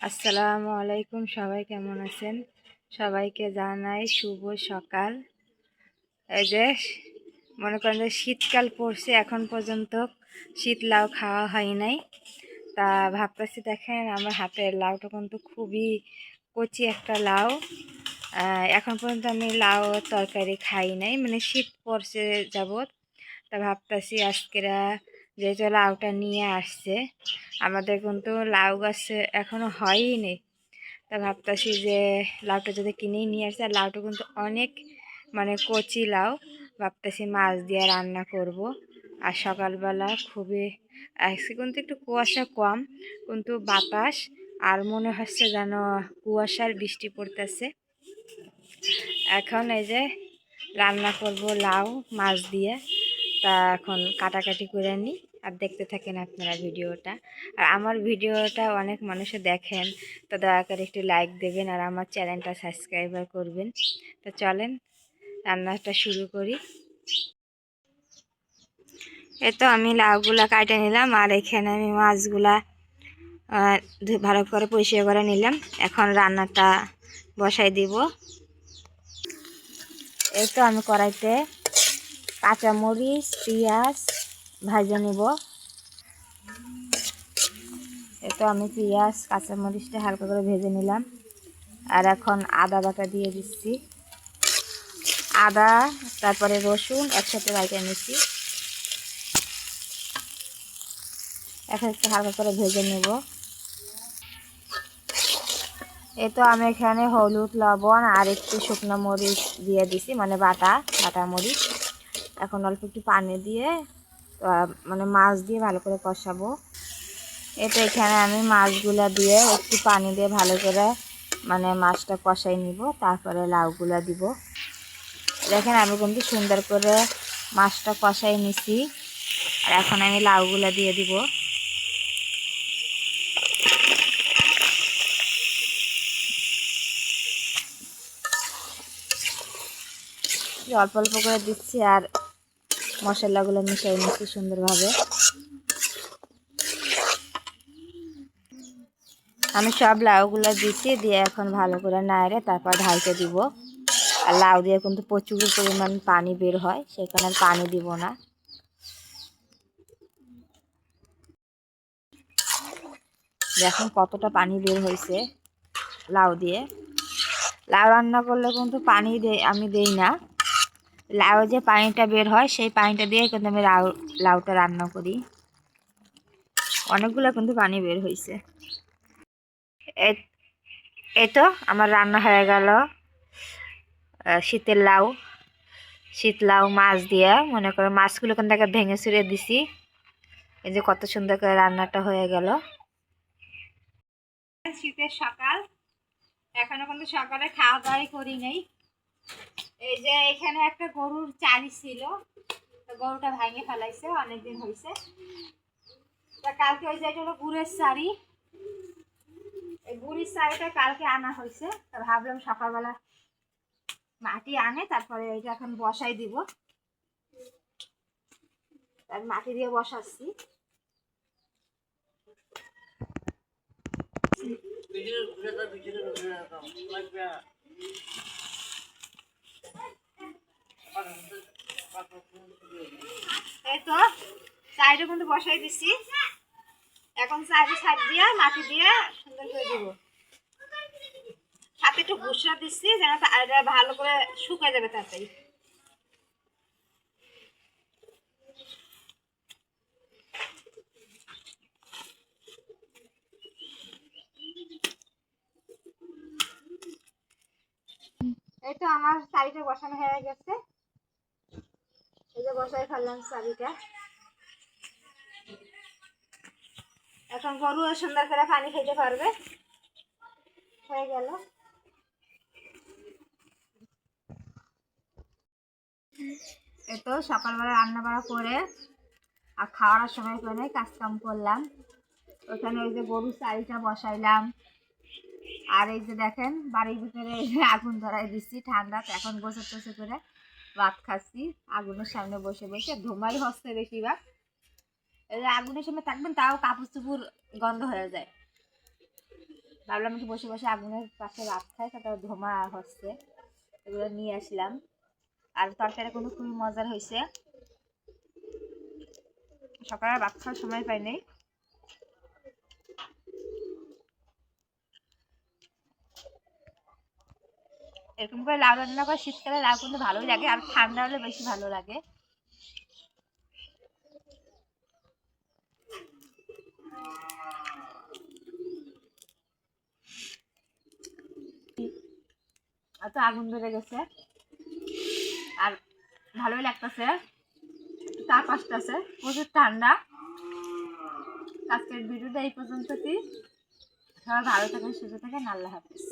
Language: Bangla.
আসসালামু আলাইকুম, সবাই কেমন আছেন? সবাইকে জানাই শুভ সকাল। এই যে, মনে করেন যে শীতকাল পড়ছে, এখন পর্যন্ত শীত লাউ খাওয়া হয় নাই। তা ভাবতেছি দেখেন, আমার হাতের লাউটা কিন্তু খুবই কচি একটা লাউ। এখন পর্যন্ত আমি লাউ তরকারি খাই নাই মানে শীত পড়ছে যাবৎ। তা ভাবতেছি আজকেরা যেহেতু লাউটা নিয়ে আসছে, আমাদের কিন্তু লাউ গাছে এখনও হয়ই নেই। তা ভাবতেছি যে লাউটা যদি কিনেই নিয়ে আসছে আর লাউটা কিন্তু অনেক মানে কচি লাউ। ভাবতেছি মাছ দিয়ে রান্না করব। আর সকালবেলা খুবই, আজকে কিন্তু একটু কুয়াশা কম, কিন্তু বাতাস, আর মনে হচ্ছে যেন কুয়াশার বৃষ্টি পড়তেছে। এখন এই যে রান্না করব লাউ মাছ দিয়ে, তা এখন কাটাকাটি করে নিই। আর দেখতে থাকেন আপনারা ভিডিওটা। আর আমার ভিডিওটা অনেক মানুষে দেখেন, তো দয়া করে একটু লাইক দেবেন আর আমার চ্যানেলটা সাবস্ক্রাইবার করবেন। তো চলেন, রান্নাটা শুরু করি। এ তো আমি লাউগুলা কাটে নিলাম আর এখানে আমি মাছগুলা ভালো করে পরিষ্কার করে নিলাম। এখন রান্নাটা বসাই দিব। এই তো আমি কড়াইতে কাঁচামরিচ, পেঁয়াজ ভাজে নেব। এতো আমি পেঁয়াজ, কাঁচামরিচটা হালকা করে ভেজে নিলাম। আর এখন আদা বাটা দিয়ে দিচ্ছি। আদা, তারপরে রসুন একসাথে বাইটে নিচ্ছি। একটু হালকা করে ভেজে নেব। এই তো আমি এখানে হলুদ, লবণ আর একটু শুকনো মরিচ দিয়ে দিছি মানে বাটা বাটা মরিচ। এখন অল্প একটু পানি দিয়ে মানে মাছ দিয়ে ভালো করে কষাবো। এটা এখানে আমি মাছগুলা দিয়ে একটু পানি দিয়ে ভালো করে মানে মাছটা কষাই নিব, তারপরে লাউগুলা দিব। দেখেন আমি কিন্তু সুন্দর করে মাছটা কষাই নিছি, আর এখন আমি লাউগুলা দিয়ে দিব। অল্প অল্প করে দিচ্ছি, আর মশলাগুলো মিশিয়ে নিচ্ছি সুন্দরভাবে। আমি সব লাউগুলো দিচ্ছি, দিয়ে এখন ভালো করে নাড়ে তারপর ঢালতে দিব। আর লাউ দিয়ে কিন্তু প্রচুর পরিমাণ পানি বের হয়, সেখানে পানি দিব না। দেখুন কতটা পানি বের হয়েছে লাউ দিয়ে। লাউ রান্না করলে কিন্তু পানি দে আমি দেই না। লাউ যে পানিটা বের হয়, সেই পানিটা দিয়ে কিন্তু আমি লাউ, লাউটা রান্না করি। অনেকগুলো কিন্তু পানি বের হয়েছে এই- তো আমার রান্না হয়ে গেল। শীতের লাউ, শীত লাউ মাছ দিয়ে, মনে করো মাছগুলো কিন্তু থেকে ভেঙে ছুড়ে দিছি। এই যে কত সুন্দর করে রান্নাটা হয়ে গেল। শীতের সকাল। এখনও কিন্তু সকালে খাওয়া দাওয়াই করি নাই। এই যে এখানে একটা গরুর চারি ছিল। গরুটা ভাঙে ফেলাইছে, অনেকদিন হয়েছে তা কালকে ওই যে এটা গুড়ের শাড়ি এই গুড়ির শাড়িটা কালকে আনা হয়েছে ভাবলাম সকালবেলা মাটি আনে, তারপরে এটা এখন বসাই দিব। তার মাটি দিয়ে বসাচ্ছি। এই তো চাইটা কিন্তু বসাই দিছি। এখন চাইটা ছাদ দিয়ে, মাটি দিয়ে সুন্দর করে দিব। সাথে একটু ভুসা দিচ্ছি যেন এটা ভালো করে শুকিয়ে যাবে তাড়াতাড়ি। এই আমার শাড়িটা বসানো হয়ে গেছে। এই যে বসাই ফেললাম শাড়িটা। এখন গরু সুন্দর করে পানি খেতে পারবে। হয়ে গেল। এই তো সকালবেলা রান্না বাড়া করে আর খাওয়ার সময় করে কাজ কাম করলাম। ওখানে ওই যে গরুর চারিটা বসাইলাম। আর এই যে দেখেন, বাড়ির ভিতরে আগুন ধরাই দিচ্ছি, ঠান্ডা এখন বসে বসে করে ভাত খাচ্ছি। আগুনের সামনে বসে বসে ধুমাই হচ্ছে বেশিরভাগ। আগুনের সামনে থাকবেন, তাও কাপড় চুপুর গন্ধ হয়ে যায়। ভাবলাম একটু বসে বসে আগুনের পাশে ভাত খাই, তারপর ধোমা হচ্ছে, এগুলো নিয়ে আসলাম। আর তরকারি কোনো খুবই মজার হয়েছে। সকালে ভাত খাওয়ার সময় পাই পাইনি এরকম করে লাউ রান্না করে শীতকালে লাউ কিন্তু ভালোই লাগে, আর ঠান্ডা হলে বেশি ভালো লাগে। এত আগুন ধরে গেছে। আর ভালোই লাগতেছে। তাপ আসতেছে, প্রচুর ঠান্ডা। আজকের ভিডিওটা এই পর্যন্ত কি সবাই ভালো থাকেন, সুস্থ থাকেন, আল্লাহ হাফিজ।